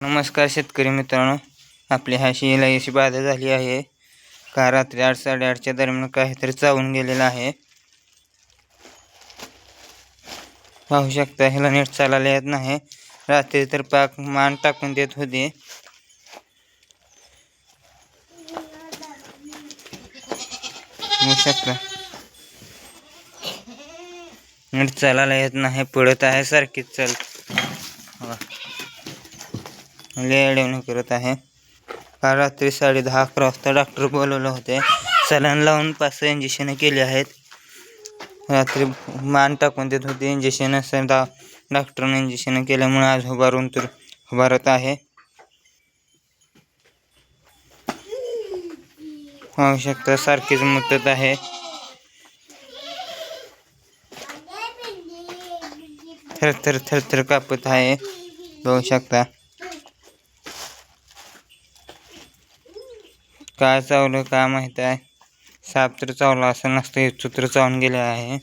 नमस्कार शेतकरी मित्रांनो. आपली हाशी शिलाईची बाधा झाली आहे. का रात्री आठ साडेआठच्या दरम्यान काहीतरी चावून गेलेलं आहे. पाहू शकता ह्याला नीट चालायला येत नाही. रात्री तर पाक मान टाकून देत होते. शकता. नीट चालायला येत नाही पडत आहे सारखीच चल लेडवणे करत आहे. काल रात्री साडे दहा अकरा वाजता डॉक्टर बोलवलं होते. सलाईन लावून पाच सहा इंजेक्शनं केली आहेत. रात्री मान टाकून देत होते. इंजेक्शन असं दा डॉक्टरने इंजेक्शन केल्यामुळे आज उभारून तर उभारत आहे. आवश्यकता शकता सारखीच मुदत आहे. थर थर थर थर कापत आहे. बघू शकता. काय चावलं काय माहीत आहे. साप तर चावला असं नसतं हे चुत्र चावून गेले आहे.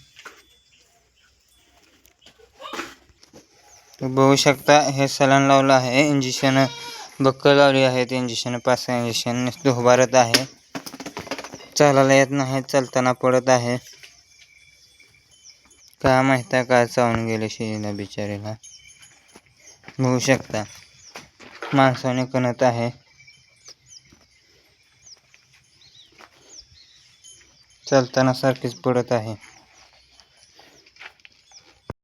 बघू शकता हे सलान लावलं आहे. इंजेक्शन बक्कल लावली आहेत इंजेक्शन पाच इंजेक्शन नुसतं उभारत आहे. चालायला येत नाही चालताना पडत आहे. काय माहीत आहे काय चावून गेले शिजीला बिचारीला. बघू शकता. माणसाने कणत आहे. चालताना सारखीच पडत आहे.